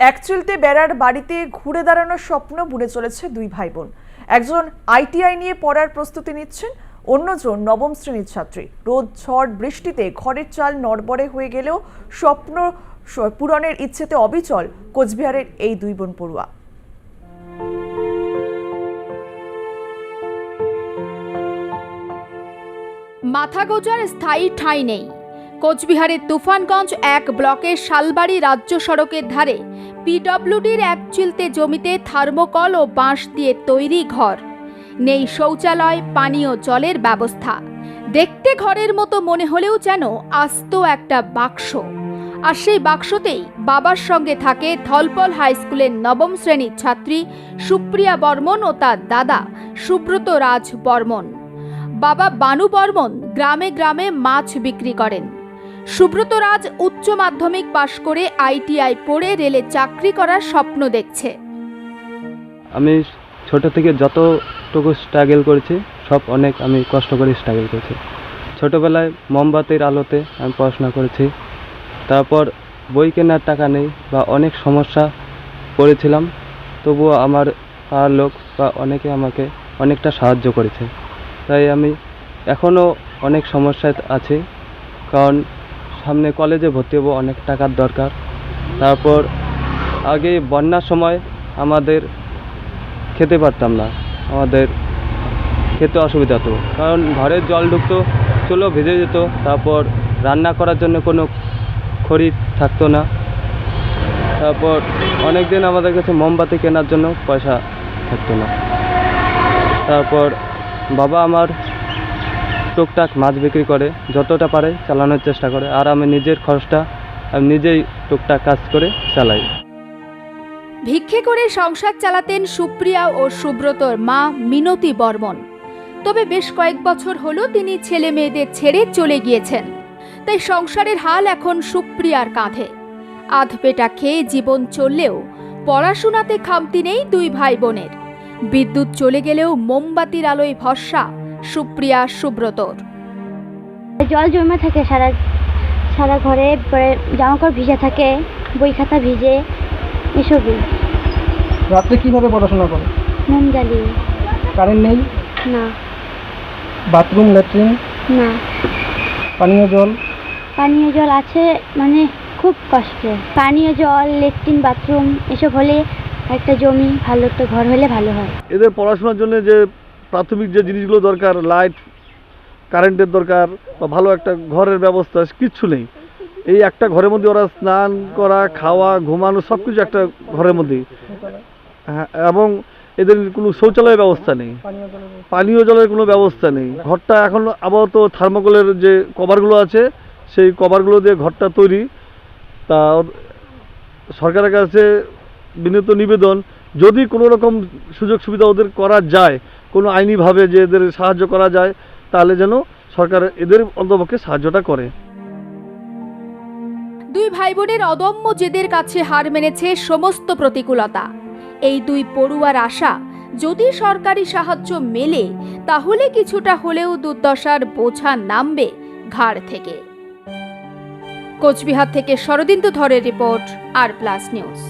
একচুলতে বেড়ার বাড়িতে ঘুরে দাঁড়ানোর স্বপ্ন বুনে চলেছে দুই ভাই বোন একজন আইটিআই নিয়ে পড়ার প্রস্তুতি নিচ্ছেন, অন্যজন নবম শ্রেণির ছাত্রী। রোদ, ঝড়, বৃষ্টিতে ঘরের চাল নড়বড়ে হয়ে গেলেও স্বপ্ন পূরণের ইচ্ছেতে অবিচল কোচবিহারের এই দুই বোন পড়ুয়া। মাথা গোজার স্থায়ী ঠাঁই নেই। কোচবিহারের তুফানগঞ্জ এক ব্লকের শালবাড়ি রাজ্য সড়কের ধারে পিডব্লিউডির এক চিলতে জমিতে থার্মোকল ও বাঁশ দিয়ে তৈরি ঘর। নেই শৌচালয়, পানীয় জলের ব্যবস্থা। দেখতে ঘরের মতো মনে হলেও যেন আস্ত একটা বাক্স। আর সেই বাক্সতেই বাবার সঙ্গে থাকে থলপল হাই স্কুলের নবম শ্রেণির ছাত্রী সুপ্রিয়া বর্মন ও তার দাদা সুব্রত রাজ বর্মন। বাবা বানু বর্মন গ্রামে গ্রামে মাছ বিক্রি করেন। সুব্রত রাজ উচ্চ মাধ্যমিক পাশ করে আইটিআই পড়ে রেলে চাকরি করার স্বপ্ন দেখছে। আমি ছোট থেকে যতটুকু স্ট্রাগল করেছি, সব অনেক আমি কষ্ট করে স্ট্রাগল করেছি। ছোটোবেলায় মোমবাতির আলোতে আমি পড়াশোনা করেছি, তারপর বই কেনার টাকা নেই বা অনেক সমস্যা পড়েছিলাম, তবুও আমার পাড়ার লোক বা অনেকে আমাকে অনেকটা সাহায্য করেছে। তাই আমি এখনও অনেক সমস্যায় আছি, কারণ সামনে কলেজে ভর্তি হব, অনেক টাকার দরকার। তারপর আগে বন্যার সময় আমাদের খেতে পারতাম না। আমাদের খেতে অসুবিধা হতো। কারণ ঘরের জল ঢুকতো, চুলো ভিজে যেত, তারপর রান্না করার জন্য কোনো খড়ি থাকতো না। তারপর অনেক দিন আমাদের কাছে মোমবাতি কেনার জন্য পয়সা থাকতো না। তারপর বাবা আমার টুকটাক মাছ বিক্রি করে, যতটা পারে চালানোর চেষ্টা করে। আর আমি নিজের খরচটা আমি নিজেই টুকটাক কাজ করে চালাই। ভিক্ষে করে সংসার চালাতেন সুপ্রিয়া ও সুব্রতর মা মিনতি বর্মন। তবে বেশ কয়েক বছর হলো তিনি ছেলে মেয়েদের ছেড়ে চলে গিয়েছেন। তাই সংসারের হাল এখন সুপ্রিয়ার কাঁধে। আধ পেটা খেয়ে জীবন চললেও পড়াশোনাতে খামতি নেই দুই ভাই বোনের। বিদ্যুৎ চলে গেলেও মোমবাতির আলোয় ভরসা সুপ্রিয়া সুব্রতর। জল জমে থাকে সারা সারা ঘরে পরে জামা কাপড় ভিজে থাকে বই খাতা ভিজে এসবই। রাত্রে কীভাবে পড়াশোনা করে? মোম জ্বালিয়ে। কারেন্ট নেই? না। বাথরুম ল্যাট্রিন না। পানীয় জল? পানীয় জল আছে মানে খুব কষ্ট। পানীয় জল লেট্রিন বাথরুম এসব হলে একটা জমি ভালো একটা ঘর হলে ভালো হয়। এদের পড়াশোনার জন্য যে প্রাথমিক যে জিনিসগুলো দরকার লাইট কারেন্টের দরকার বা ভালো একটা ঘরের ব্যবস্থা কিচ্ছু নেই। এই একটা ঘরের মধ্যে ওরা স্নান করা, খাওয়া, ঘুমানো সব কিছু একটা ঘরের মধ্যেই হ্যাঁ এবং এদের কোনো শৌচালয়ের ব্যবস্থা নেই। পানীয় জলের কোনো ব্যবস্থা নেই। ঘরটা এখন আপাতত থার্মোকলের যে কভারগুলো আছে, সেই কভারগুলো দিয়ে ঘরটা তৈরি। তা সরকারের কাছে বিনীত নিবেদন, যদি কোনো রকম সুযোগ সুবিধা ওদের করা যায় কোনো আইনিভাবে যে এদের সাহায্য করা যায়, তাহলে যেন সরকার এদের অন্তপক্ষে সাহায্যটা করে। দুই ভাই বোনের অদম্য জেদের কাছে হার মেনেছে সমস্ত প্রতিকূলতা। এই দুই পড়ুয়ার আশা, যদি সরকারি সাহায্য মেলে, তাহলে কিছুটা হলেও দুর্দশার বোঝা নামবে ঘাড় থেকে। কোচবিহার থেকে শরদিন্দু ধরের রিপোর্ট, আর প্লাস নিউজ।